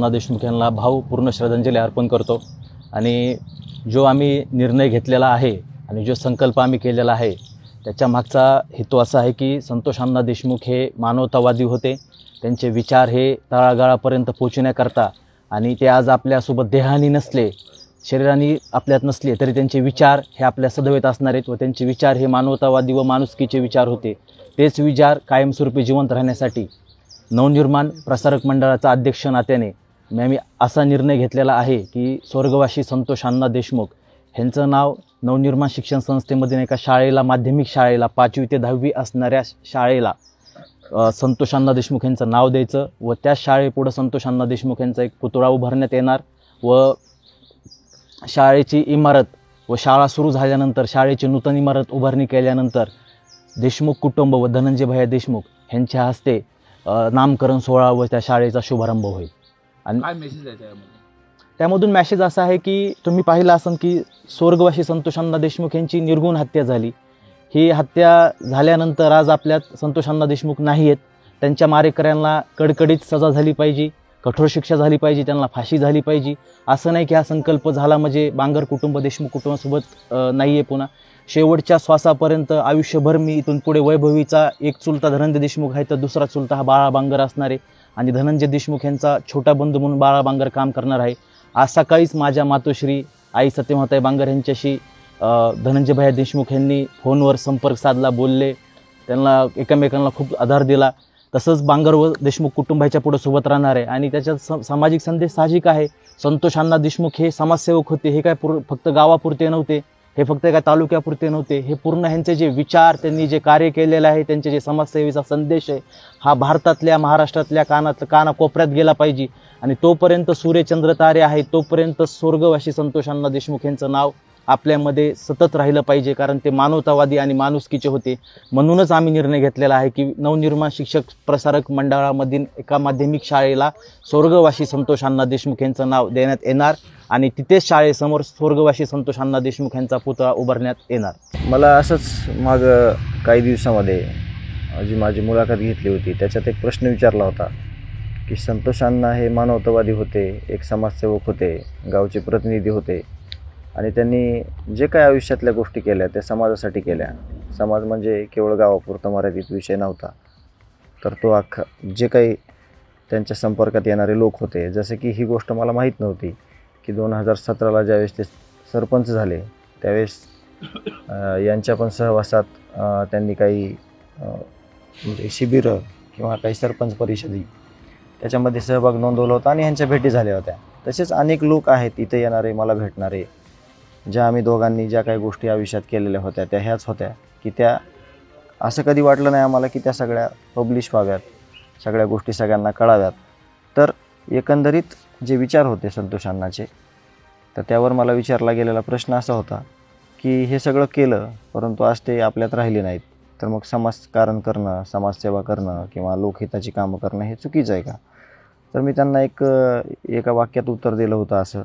अण्णा देशमुख यांना भावपूर्ण श्रद्धांजली अर्पण करतो. आणि जो आम्ही निर्णय घेतलेला आहे आणि जो संकल्प आम्ही केलेला आहे त्याच्या मागचा हेतू असा आहे की संतोष अण्णा देशमुख हे मानवतावादी होते. त्यांचे विचार हे तळागाळापर्यंत पोचण्याकरता आणि ते आज आपल्यासोबत देहानी नसले शरीराने आपल्यात नसले तरी त्यांचे विचार हे आपल्या सदवेत असणार आहेत व त्यांचे विचार हे मानवतावादी व माणुसकीचे विचार होते. तेच विचार कायमस्वरूपी जिवंत राहण्यासाठी नवनिर्माण प्रसारक मंडळाचा अध्यक्ष नात्याने मी आम्ही असा निर्णय घेतलेला आहे की स्वर्गवासी संतोष अण्णा देशमुख ह्यांचं नाव नवनिर्माण शिक्षण संस्थेमधील एका शाळेला माध्यमिक शाळेला पाचवी ते दहावी असणाऱ्या शाळेला संतोष अण्णा देशमुख यांचं नाव द्यायचं व त्या शाळेपुढं संतोष अण्णा देशमुख यांचा एक पुतळा उभारण्यात येणार व शाळेची इमारत व शाळा सुरू झाल्यानंतर शाळेची नूतन इमारत उभारणी केल्यानंतर देशमुख कुटुंब व धनंजय भैया देशमुख यांच्या हस्ते नामकरण सोहळा व त्या शाळेचा शुभारंभ होईल. आणि काय मेसेज आहे त्यामध्ये त्यामधून मॅसेज असा आहे की तुम्ही पाहिलं असाल की स्वर्गवासी संतोष अण्णा देशमुख यांची निर्गुण हत्या झाली. ही हत्या झाल्यानंतर आज आपल्यात संतोष अण्णा देशमुख नाही आहेत. त्यांच्या मारेकऱ्यांना कडकडीत सजा झाली पाहिजे कठोर शिक्षा झाली पाहिजे त्यांना फाशी झाली पाहिजे. असं नाही की हा संकल्प झाला म्हणजे बांगर कुटुंब देशमुख कुटुंबासोबत नाही आहे पुन्हा. शेवटच्या श्वासापर्यंत आयुष्यभर मी इथून पुढे वैभवीचा एक चुलता धनंजय देशमुख आहे तर दुसरा चुलता हा बाळा बांगर असणार आहे. आणि धनंजय देशमुख यांचा छोटा बंधू म्हणून बाळा बांगर काम करणार आहे. आज सकाळीच माझ्या मातोश्री आई सत्यमाताई बांगर यांच्याशी धनंजय भैया देशमुख यांनी फोनवर संपर्क साधला बोलले. त्यांना एकमेकांना खूप आधार दिला. तसंच बांगर व देशमुख कुटुंबाच्या पुढे सोबत राहणार आहे. आणि त्याच्यात स सामाजिक संदेश साहजिक आहे. संतोष अण्णा देशमुख हे समाजसेवक होते. हे काय पुर फक्त गावापुरते नव्हते. हे फक्त एका तालुक्यापुरते नव्हते हे पूर्ण ह्यांचे जे विचार त्यांनी जे कार्य केलेलं आहे त्यांचे जे समाजसेवेचा संदेश आहे हा भारतातल्या महाराष्ट्रातल्या कानात कानाकोपऱ्यात गेला पाहिजे. आणि तोपर्यंत सूर्यचंद्र तारे आहे तोपर्यंत स्वर्गवासी संतोषांना देशमुख यांचं नाव आपल्यामध्ये सतत राहिलं पाहिजे कारण ते मानवतावादी आणि माणुसकीचे होते. म्हणूनच आम्ही निर्णय घेतलेला आहे की नवनिर्माण शिक्षक प्रसारक मंडळामधील एका माध्यमिक शाळेला स्वर्गवासी संतोष अण्णा देशमुख यांचं नाव देण्यात येणार आणि तिथेच शाळेसमोर स्वर्गवासी संतोष अण्णा देशमुख यांचा पुतळा उभारण्यात येणार. मला असंच माग काही दिवसामध्ये जी माझी मुलाखत घेतली होती. त्याच्यात एक प्रश्न विचारला होता की संतोष अण्णा हे मानवतावादी होते एक समाजसेवक होते गावचे प्रतिनिधी होते. आणि त्यांनी जे काही आयुष्यातल्या गोष्टी केल्या त्या समाजासाठी केल्या. समाज म्हणजे केवळ गावापुरता मर्यादित विषय नव्हता. तर तो अख्खा जे काही त्यांच्या संपर्कात येणारे लोक होते जसे की ही गोष्ट मला माहीत नव्हती की दोन हजार सतराला ज्यावेळेस ते सरपंच झाले त्यावेळेस यांच्या पण सहवासात त्यांनी काही म्हणजे शिबिरं किंवा काही सरपंच परिषदी त्याच्यामध्ये सहभाग नोंदवला होता आणि ह्यांच्या भेटी झाल्या होत्या. तसेच अनेक लोक आहेत इथे येणारे मला भेटणारे ज्या आम्ही दोघांनी ज्या काही गोष्टी आयुष्यात केलेल्या होत्या त्या ह्याच होत्या की त्या असं कधी वाटलं नाही आम्हाला की त्या सगळ्या पब्लिश व्हाव्यात सगळ्या गोष्टी सगळ्यांना कळाव्यात. तर एकंदरीत जे विचार होते संतोष अण्णाचे तर त्यावर मला विचारला गेलेला प्रश्न असा होता की हे सगळं केलं परंतु आज ते आपल्यात राहिले नाहीत तर मग समाजकारण करणं समाजसेवा करणं किंवा लोकहिताची कामं करणं हे चुकीचं आहे का? तर मी त्यांना एक एका वाक्यात उत्तर दिलं होतं असं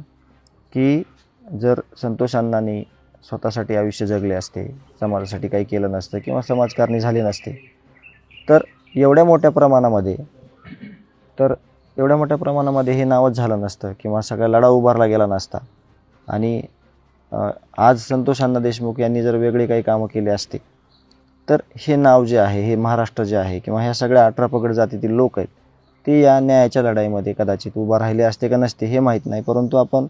की जर संतोष अण्णांनी स्वतःसाठी आयुष्य जगले असते समाजासाठी काही केलं नसतं किंवा समाजकारणी झाली नसते तर एवढ्या मोठ्या प्रमाणामध्ये तर एवढ्या मोठ्या प्रमाणामध्ये हे नावच झालं नसतं किंवा सगळा लढा उभारला गेला नसता. आणि आज संतोष अण्णा देशमुख यांनी जर वेगळी काही कामं केली असते तर हे नाव जे आहे हे महाराष्ट्र जे आहे किंवा ह्या सगळ्या अठरा पगड जातीतील लोक आहेत ते या न्यायाच्या लढाईमध्ये कदाचित उभा राहिले असते का नसते हे माहीत नाही परंतु आपण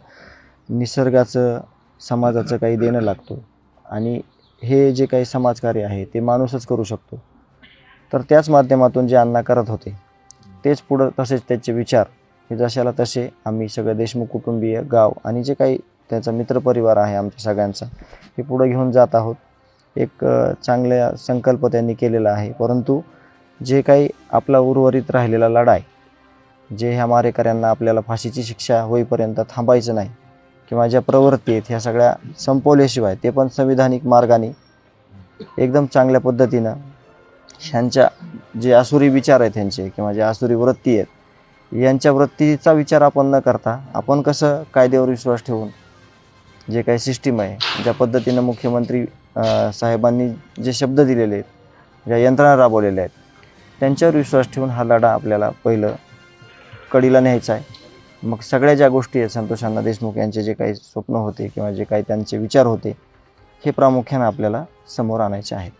निसर्गाचं समाजाचं काही देणं लागतो. आणि हे जे काही समाजकार्य आहे ते माणूसच करू शकतो. तर त्याच माध्यमातून जे अण्णा करत होते तेच पुढं तसेच त्याचे विचार. हे जशाला तसे आम्ही सगळं देशमुख कुटुंबीय गाव आणि जे काही त्याचा मित्रपरिवार आहे आमच्या सगळ्यांचा हे पुढं घेऊन जात आहोत. एक चांगल्या चांगला संकल्प त्यांनी केलेला आहे. परंतु जे काही आपला उर्वरित राहिलेला लढा आहे जे ह्या मारेकऱ्यांना आपल्याला फाशीची शिक्षा होईपर्यंत थांबायचं नाही किंवा ज्या प्रवृत्ती आहेत ह्या सगळ्या संपवल्याशिवाय ते पण संविधानिक मार्गाने एकदम चांगल्या पद्धतीनं ह्यांच्या जे आसुरी विचार आहेत ह्यांचे किंवा जे आसुरी वृत्ती आहेत यांच्या वृत्तीचा विचार आपण न करता आपण कसं कायद्यावर विश्वास ठेवून जे काही सिस्टीम आहे ज्या पद्धतीनं मुख्यमंत्री साहेबांनी जे शब्द दिलेले आहेत ज्या यंत्रणा राबवलेल्या आहेत त्यांच्यावर विश्वास ठेवून हा लढा आपल्याला पहिलं कडीला न्यायचा आहे. मग सगळ्या ज्या गोष्टी आहेत संतोषांना देशमुख यांचे जे काही स्वप्न होते किंवा जे काही त्यांचे विचार होते हे प्रामुख्यानं आपल्याला समोर आणायचे आहेत.